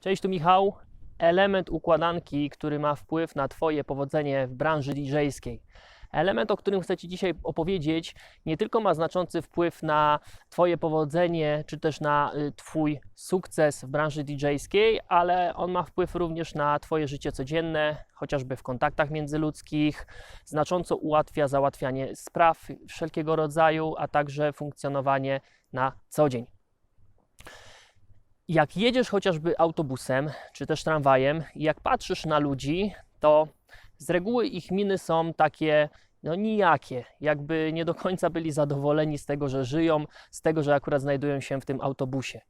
Cześć, tu Michał. Element układanki, który ma wpływ na Twoje powodzenie w branży DJ-skiej. Element, o którym chcę Ci dzisiaj opowiedzieć, nie tylko ma znaczący wpływ na Twoje powodzenie, czy też na y, Twój sukces w branży DJ-skiej, ale on ma wpływ również na Twoje życie codzienne, chociażby w kontaktach międzyludzkich, znacząco ułatwia załatwianie spraw wszelkiego rodzaju, a także funkcjonowanie na co dzień. Jak jedziesz chociażby autobusem czy też tramwajem i jak patrzysz na ludzi, to z reguły ich miny są takie no nijakie, jakby nie do końca byli zadowoleni z tego, że żyją, z tego, że akurat znajdują się w tym autobusie.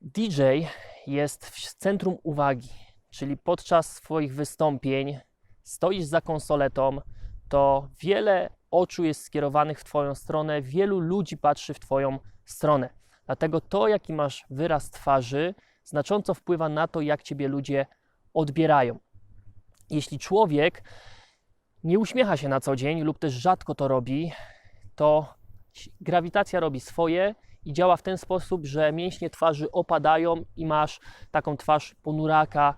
DJ jest w centrum uwagi, czyli podczas swoich wystąpień stoisz za konsoletą, to wiele oczu jest skierowanych w Twoją stronę, wielu ludzi patrzy w Twoją stronę. Dlatego to, jaki masz wyraz twarzy, znacząco wpływa na to, jak Ciebie ludzie odbierają. Jeśli człowiek nie uśmiecha się na co dzień lub też rzadko to robi, to grawitacja robi swoje i działa w ten sposób, że mięśnie twarzy opadają i masz taką twarz ponuraka.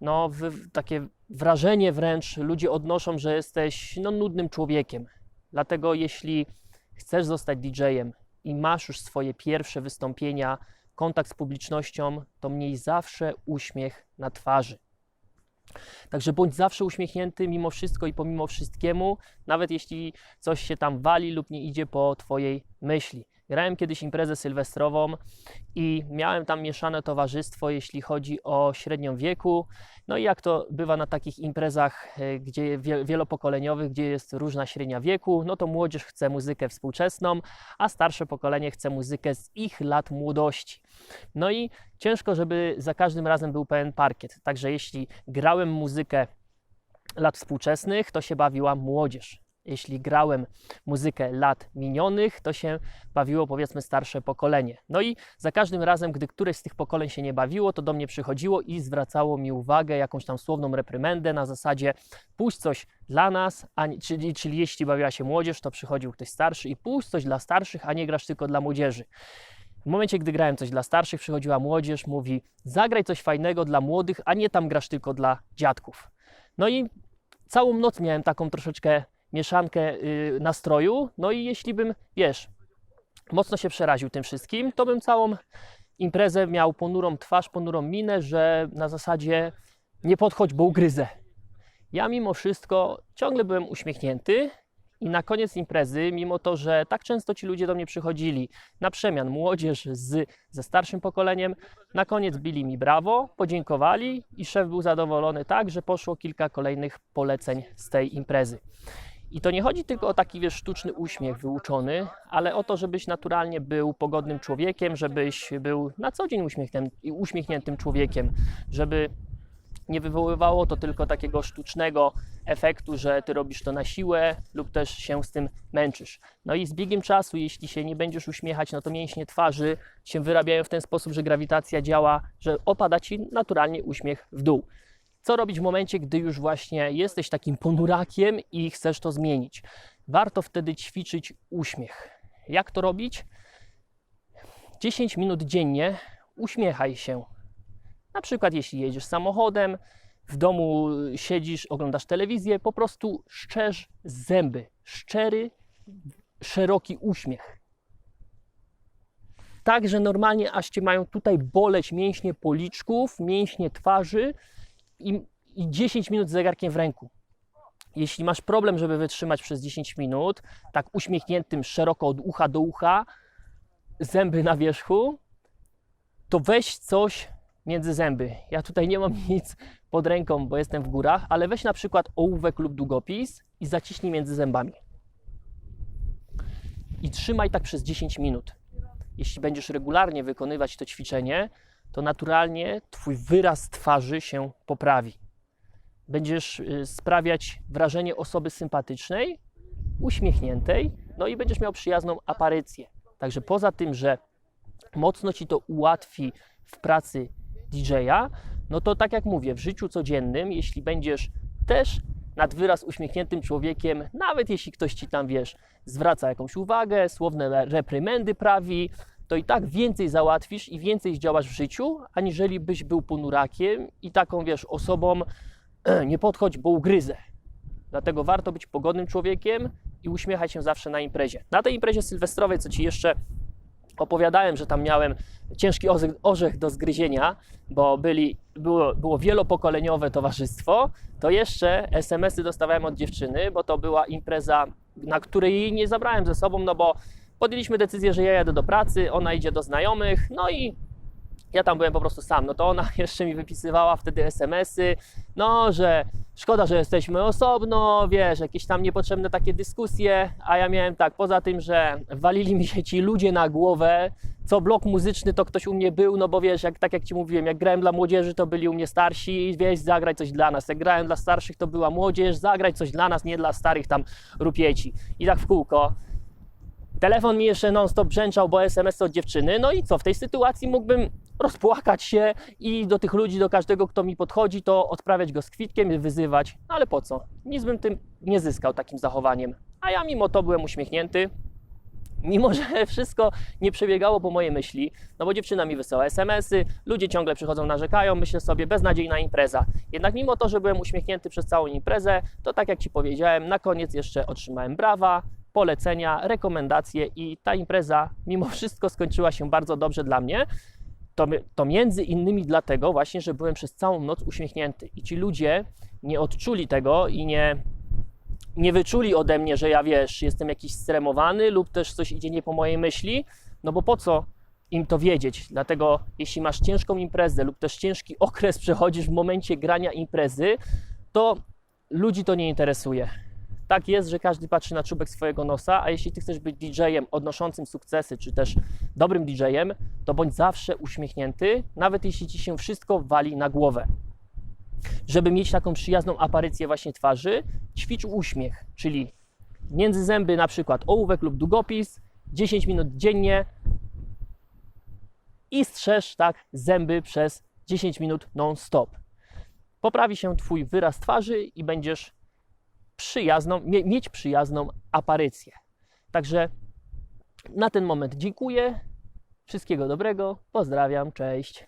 No, takie wrażenie wręcz ludzie odnoszą, że jesteś no, nudnym człowiekiem. Dlatego jeśli chcesz zostać DJ-em i masz już swoje pierwsze wystąpienia, kontakt z publicznością, to miej zawsze uśmiech na twarzy. Także bądź zawsze uśmiechnięty mimo wszystko i pomimo wszystkiemu, nawet jeśli coś się tam wali lub nie idzie po Twojej myśli. Grałem kiedyś imprezę sylwestrową i miałem tam mieszane towarzystwo, jeśli chodzi o średnią wieku. No i jak to bywa na takich imprezach, e, gdzie wie- wielopokoleniowych, gdzie jest różna średnia wieku, no to młodzież chce muzykę współczesną, a starsze pokolenie chce muzykę z ich lat młodości. No i ciężko, żeby za każdym razem był pełen parkiet. Także jeśli grałem muzykę lat współczesnych, to się bawiła młodzież. Jeśli grałem muzykę lat minionych, to się bawiło powiedzmy starsze pokolenie. No i za każdym razem, gdy któreś z tych pokoleń się nie bawiło, to do mnie przychodziło i zwracało mi uwagę, jakąś tam słowną reprymendę na zasadzie puść coś dla nas, a nie, czyli, czyli jeśli bawiła się młodzież, to przychodził ktoś starszy i puść coś dla starszych, a nie grasz tylko dla młodzieży. W momencie, gdy grałem coś dla starszych, przychodziła młodzież, mówi: Zagraj coś fajnego dla młodych, a nie tam grasz tylko dla dziadków. No i całą noc miałem taką troszeczkę mieszankę y, nastroju. No i jeśli bym, wiesz, mocno się przeraził tym wszystkim, to bym całą imprezę miał ponurą twarz, ponurą minę, że na zasadzie nie podchodź, bo ugryzę. Ja mimo wszystko ciągle byłem uśmiechnięty i na koniec imprezy, mimo to, że tak często ci ludzie do mnie przychodzili na przemian, młodzież z, ze starszym pokoleniem, na koniec bili mi brawo, podziękowali i szef był zadowolony tak, że poszło kilka kolejnych poleceń z tej imprezy. I to nie chodzi tylko o taki wiesz, sztuczny uśmiech wyuczony, ale o to, żebyś naturalnie był pogodnym człowiekiem, żebyś był na co dzień uśmiechniętym, człowiekiem, żeby nie wywoływało to tylko takiego sztucznego efektu, że ty robisz to na siłę lub też się z tym męczysz. No i z biegiem czasu, jeśli się nie będziesz uśmiechać, no to mięśnie twarzy się wyrabiają w ten sposób, że grawitacja działa, że opada ci naturalnie uśmiech w dół. Co robić w momencie, gdy już właśnie jesteś takim ponurakiem i chcesz to zmienić? Warto wtedy ćwiczyć uśmiech. Jak to robić? 10 minut dziennie uśmiechaj się. Na przykład, jeśli jedziesz samochodem, w domu siedzisz, oglądasz telewizję, po prostu szczerz zęby. Szczery, szeroki uśmiech. Tak, że normalnie aż cię mają tutaj boleć mięśnie policzków, mięśnie twarzy i, i 10 minut z zegarkiem w ręku. Jeśli masz problem, żeby wytrzymać przez 10 minut, tak uśmiechniętym szeroko od ucha do ucha, zęby na wierzchu, to weź coś między zęby. Ja tutaj nie mam nic pod ręką, bo jestem w górach, ale weź na przykład ołówek lub długopis i zaciśnij między zębami. I trzymaj tak przez 10 minut. Jeśli będziesz regularnie wykonywać to ćwiczenie, to naturalnie Twój wyraz twarzy się poprawi. Będziesz y, sprawiać wrażenie osoby sympatycznej, uśmiechniętej, no i będziesz miał przyjazną aparycję. Także poza tym, że mocno Ci to ułatwi w pracy DJ-a, no to tak jak mówię, w życiu codziennym, jeśli będziesz też nad wyraz uśmiechniętym człowiekiem, nawet jeśli ktoś Ci tam, wiesz, zwraca jakąś uwagę, słowne reprymendy prawi, to i tak więcej załatwisz i więcej zdziałasz w życiu, aniżeli byś był ponurakiem i taką, wiesz, osobą nie podchodź, bo ugryzę. Dlatego warto być pogodnym człowiekiem i uśmiechać się zawsze na imprezie. Na tej imprezie sylwestrowej, co Ci jeszcze opowiadałem, że tam miałem ciężki orzech, do zgryzienia, bo byli, było, było wielopokoleniowe towarzystwo, to jeszcze SMS-y dostawałem od dziewczyny, bo to była impreza, na której jej nie zabrałem ze sobą, no bo podjęliśmy decyzję, że ja jadę do pracy, ona idzie do znajomych, no i ja tam byłem po prostu sam. No to ona jeszcze mi wypisywała wtedy SMS-y, no, że szkoda, że jesteśmy osobno, wiesz, jakieś tam niepotrzebne takie dyskusje, a ja miałem tak, poza tym, że walili mi się ci ludzie na głowę, co blok muzyczny to ktoś u mnie był, no bo wiesz, jak, tak jak Ci mówiłem, jak grałem dla młodzieży, to byli u mnie starsi, wieś, zagraj coś dla nas. Jak grałem dla starszych, to była młodzież, zagraj coś dla nas, nie dla starych tam rupieci. I tak w kółko. Telefon mi jeszcze non-stop brzęczał, bo SMS od dziewczyny. No i co, w tej sytuacji mógłbym rozpłakać się i do tych ludzi, do każdego, kto mi podchodzi, to odprawiać go z kwitkiem wyzywać. No ale po co? Nic bym tym nie zyskał takim zachowaniem. A ja mimo to byłem uśmiechnięty, mimo że wszystko nie przebiegało po mojej myśli, no bo dziewczyna mi wysyła SMS-y, ludzie ciągle przychodzą, narzekają, myślę sobie, beznadziejna impreza. Jednak mimo to, że byłem uśmiechnięty przez całą imprezę, to tak jak Ci powiedziałem, na koniec jeszcze otrzymałem brawa, polecenia, rekomendacje i ta impreza mimo wszystko skończyła się bardzo dobrze dla mnie. To, to między innymi dlatego właśnie, że byłem przez całą noc uśmiechnięty i ci ludzie nie odczuli tego i nie, nie wyczuli ode mnie, że ja wiesz, jestem jakiś stremowany lub też coś idzie nie po mojej myśli, no bo po co im to wiedzieć? Dlatego jeśli masz ciężką imprezę lub też ciężki okres przechodzisz w momencie grania imprezy, to ludzi to nie interesuje. Tak jest, że każdy patrzy na czubek swojego nosa, a jeśli ty chcesz być DJ-em odnoszącym sukcesy, czy też dobrym DJ-em, to bądź zawsze uśmiechnięty, nawet jeśli ci się wszystko wali na głowę. Żeby mieć taką przyjazną aparycję właśnie twarzy, ćwicz uśmiech, czyli między zęby na przykład ołówek lub długopis, 10 minut dziennie i strzeż tak zęby przez 10 minut non-stop. Poprawi się Twój wyraz twarzy i będziesz przyjazną, mie, mieć przyjazną aparycję. Także na ten moment dziękuję. Wszystkiego dobrego. Pozdrawiam. Cześć.